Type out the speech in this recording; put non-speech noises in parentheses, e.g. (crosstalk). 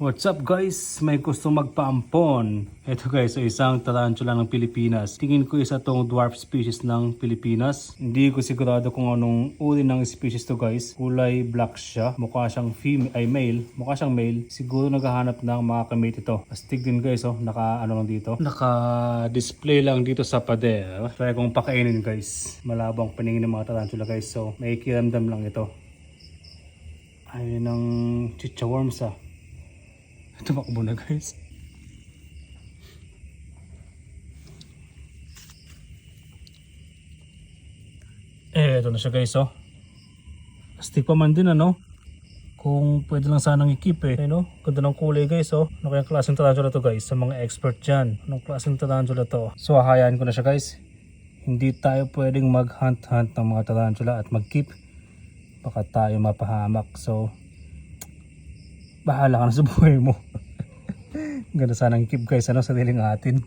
What's up guys? May gusto magpaampon. Ito guys, isang tarantula ng Pilipinas. Tingin ko isa tong dwarf species ng Pilipinas. Hindi ko sigurado kung anong uri ng species to guys. Kulay black siya. Mukha siyang female, ay male. Mukha siyang male. Siguro naghahanap ng mga kamate ito. Astig din guys oh. Naka ano lang dito. Naka display lang dito sa pader. Try kong pakainin guys. Malabang paningin ng mga tarantula guys. So may kiramdam lang ito. Ayun ng chicha worms ah. Tumakbo na guys. Eh, ito na siya guys oh. Astig pa man din ano. Kung pwede lang sanang i-keep eh. Ano? Ganda ng kulay guys oh. Ano kayang klaseng tarantula to guys? Sa mga expert dyan. Anong klaseng tarantula to? So hahayaan ko na siya guys. Hindi tayo pwedeng mag-hunt-hunt ng mga tarantula at mag-keep. Baka tayo mapahamak. So, bahala ka na sa buhay mo. (laughs) Ganda sanang keep guys ano sa diling atin.